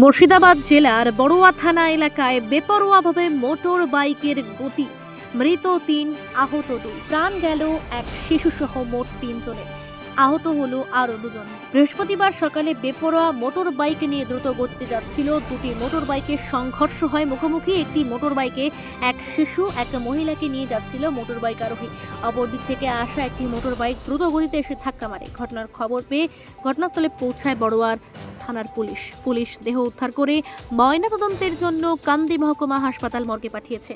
মুর্শিদাবাদ জেলার বড়ুয়া থানা এলাকায় বেপরোয়াভাবে মোটর বাইকের গতি। মৃত তিন, আহত দুই প্রাণ গেল এক শিশুসহ মোট তিনজনের আহত হলো আরও দুজন। বৃহস্পতিবার সকালে বেপরোয়া মোটর বাইক নিয়ে দ্রুত গতিতে যাচ্ছিল দুটি মোটর বাইকের সংঘর্ষ হয় মুখোমুখি একটি মোটর বাইকে। এক শিশু, এক মহিলাকে নিয়ে যাচ্ছিল মোটর বাইক আরোহী। অপর দিক থেকে আসা একটি মোটর বাইক দ্রুত গতিতে এসে ধাক্কা মারে। ঘটনার খবর পেয়ে ঘটনাস্থলে পৌঁছায় বড়োয়ার থানার পুলিশ। পুলিশ দেহ উদ্ধার করে ময়নাতদন্তের জন্য কান্দি মহকুমা হাসপাতাল মর্গে পাঠিয়েছে।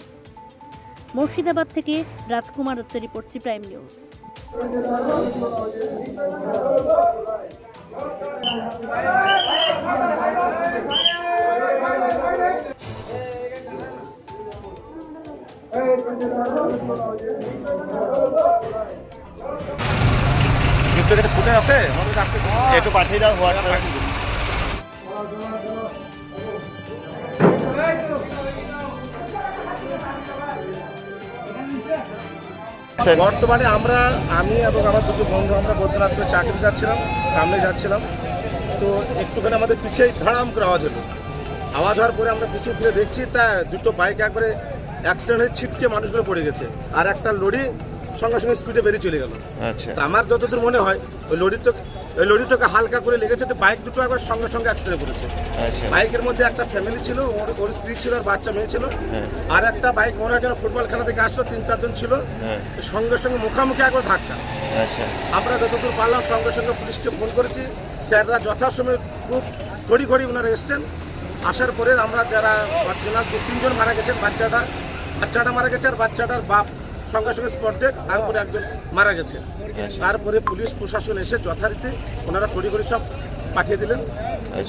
মুর্শিদাবাদ থেকে রাজকুমার দত্তের রিপোর্ট সি প্রাইম নিউজ। ফুটে আছে? একটু পাঠিয়ে দাও হোয়াটসঅ্যাপে বর্তমানে আমরা আমি এবং আমার দুটো বন্ধু আমরা বৈদ্যনাথ করে চাকরি যাচ্ছিলাম সামনে যাচ্ছিলাম। তো একটুখানি আমাদের পিছিয়ে ধারাম করে আওয়াজ হলো। আওয়াজ হওয়ার পরে আমরা পিছু ফিরে দেখছি তা দুটো বাইক একবারে অ্যাক্সিডেন্ট হয়ে ছিটকে মানুষগুলো পড়ে গেছে। আর একটা লরি সঙ্গে সঙ্গে স্পিডে বেরিয়ে চলে গেল। আচ্ছা। আমার যতদূর মনে হয় ওই লরিটা ওই লরিটাকে হালকা করে লেগেছে তো বাইক দুটো একবার সঙ্গে সঙ্গে অ্যাক্সিডেন্ট করেছে। আচ্ছা। বাইকের মধ্যে একটা ফ্যামিলি ছিল ওর ওর স্ত্রী ছিল আর বাচ্চা মেয়ে ছিল। হ্যাঁ। আর একটা বাইক মনে হয় যেন ফুটবল খেলা থেকে আসলো তিন চারজন ছিল। হ্যাঁ। সঙ্গে সঙ্গে মুখামুখি একবার ধাক্কা। আচ্ছা। আমরা যতদূর পারলাম সঙ্গে সঙ্গে পুলিশকে ফোন করেছি। স্যাররা যথাসময়ে খুব ঘড়ি ঘড়ি ওনারা এসছেন। আসার পরে আমরা যারা অরিজিনাল দু তিনজন মারা গেছেন বাচ্চাটা। বাচ্চাটা মারা গেছে আর বাচ্চাটার বাপ সঙ্গে সঙ্গে স্পট ডেট তারপরে একজন মারা গেছে। আচ্ছা। তারপরে পুলিশ প্রশাসন এসে যথারীতি ওনারা ঘড়ি ঘড়ি সব পাঠিয়ে দিলেন।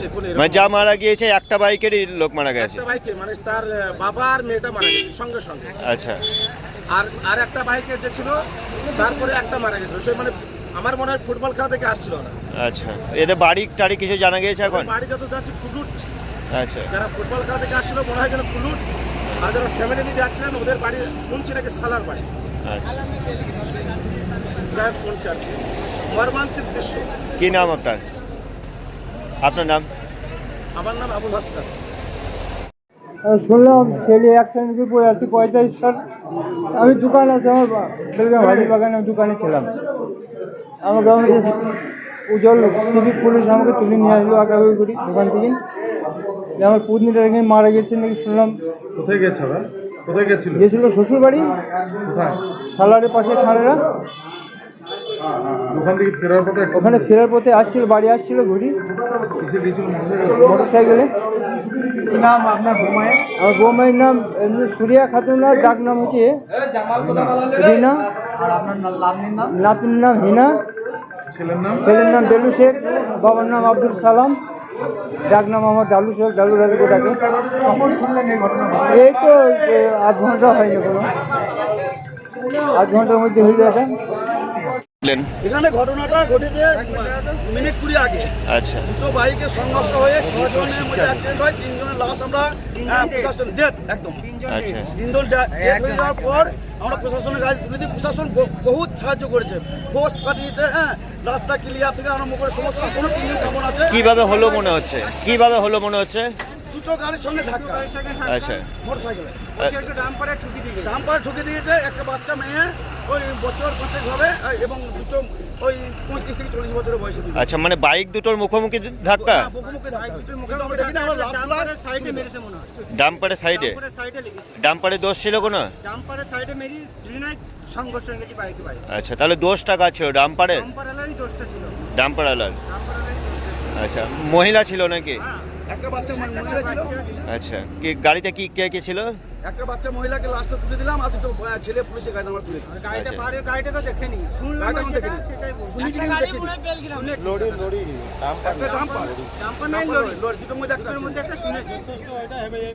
এখন মানে যা মারা গিয়েছে একটা বাইকেরই লোক মারা গেছে। একটা বাইকে মানে তার আহ, বাবা আর মেয়েটা মারা গেছে সঙ্গে সঙ্গে। আচ্ছা। আর আর একটা বাইকে যে ছিল তারপরে একটা মারা গেছে। সে মানে আমার মনে হয় ফুটবল খেলা থেকে আসছিল ওরা আচ্ছা। এদের বাড়ি টাড়ি কিছু জানা গিয়েছে এখন? বাড়ি যত যাচ্ছে কুলুট। আচ্ছা। যারা ফুটবল খেলা থেকে আসছিল মনে হয় যেন কুলুট। আর যারা ফ্যামিলি নিয়ে যাচ্ছিলেন ওদের বাড়ি শুনছি নাকি সালার বাড়ি। আচ্ছা। যাই হোক শুনছি আর কি। মর্মান্তিক দৃশ্য। কি নাম আপনার? আপনার নাম? আমার নাম আবুল হাসনান আর শুনলাম ছেলে অ্যাক্সিডেন্ট পড়ে আছে পঁয়তাল্লিশ সাল। আমি দোকান আছে আমার বেলগাম হাড়ি বাগানে আমি দোকানে ছিলাম। আমার গ্রামে উজ্জ্বল সিভিক পুলিশ আমাকে তুলে নিয়ে আসলো আগাগি করি দোকান থেকে। যে আমার পুতনিটা এখানে মারা গেছে নাকি শুনলাম। কোথায় গেছে ওরা? কোথায় গেছিল? গেছিল শ্বশুর বাড়ি কোথায়? সালারের পাশে খানেরা ওখান থেকে ফেরার পথে ওখানে ফেরার পথে আসছিল বাড়ি আসছিল ঘুরি। কিসে গেছিল? মোটর সাইকেলে নাম আপনার বৌমায়ের? আমার বৌমায়ের নাম সুরিয়া খাতুনার ডাক নাম হচ্ছে রিনা। নাতির নাম হিনা। ছেলের নাম? ছেলের নাম বেলু শেখ। বাবার নাম আব্দুল সালাম। ডাক নাম আমার ডালু সাহেব, ডালু ডালুকে ডাকে এই তো আধ ঘণ্টা হয়নি কোনো আধ ঘণ্টার মধ্যে হয়ে যাবে। এখানে ঘটনাটা ঘটেছে মিনিট কুড়ি আগে। আচ্ছা। দুটো বাইকে সংঘর্ষ হয়ে ছজনের মধ্যে অ্যাক্সিডেন্ট হয় তিনজনের লাশ আমরা প্রশাসন ডেথ একদম। আচ্ছা। তিনজন ডেথ হয়ে যাওয়ার পর আমরা প্রশাসনের গাড়ি তুলে দিই। প্রশাসন বহুত সাহায্য করেছে। পোস্ট পাঠিয়েছে হ্যাঁ রাস্তা ক্লিয়ার থেকে আরম্ভ করে সমস্ত কোনো তিনজন কেমন আছে। কীভাবে হলো মনে হচ্ছে? কীভাবে হলো মনে হচ্ছে? দুটো গাড়ির সঙ্গে ধাক্কা। আচ্ছা। মোটর সাইকেলে আ- ডাম পাড়ে ঠুকে দিয়েছে। একটা বাচ্চা মেয়ে ওই বছর পাঁচেক হবে এবং দুটো ওই পঁয়ত্রিশ থেকে চল্লিশ বছরের বয়সে আচ্ছা মানে বাইক দুটোর মুখোমুখি ধাক্কা? হ্যাঁ, মনে হয়। ডাম্পারের সাইডে ডাম্পারে দোষ ছিল কোনো? ডাম্পারের সাইডে মেরি দুজনাই সংঘর্ষ হয়ে গেছে বাইকে বাইক। আচ্ছা তাহলে দোষটা কাজ ছিল ডাম্পারের? ডাম্পার এলারই দোষটা ছিল। ডাম্পার আলার আচ্ছা মহিলা ছিল নাকি? একটা বাচ্চা মহিলা ছিল। আচ্ছা কি গাড়িতে কি কে কে ছিল? একটা বাচ্চা মহিলাকে লাস্টে তুলে দিলাম আর দুটো ছেলে পুলিশের গাড়ি আমার তুলে গাড়িটা আচ্ছা। পারে গাড়িটা তো দেখেনি। শুনলাম গাড়িটা সেটাই dumper dumper dumper lorry, lorry, দুটোর। মধ্যে একটা শুনেছি।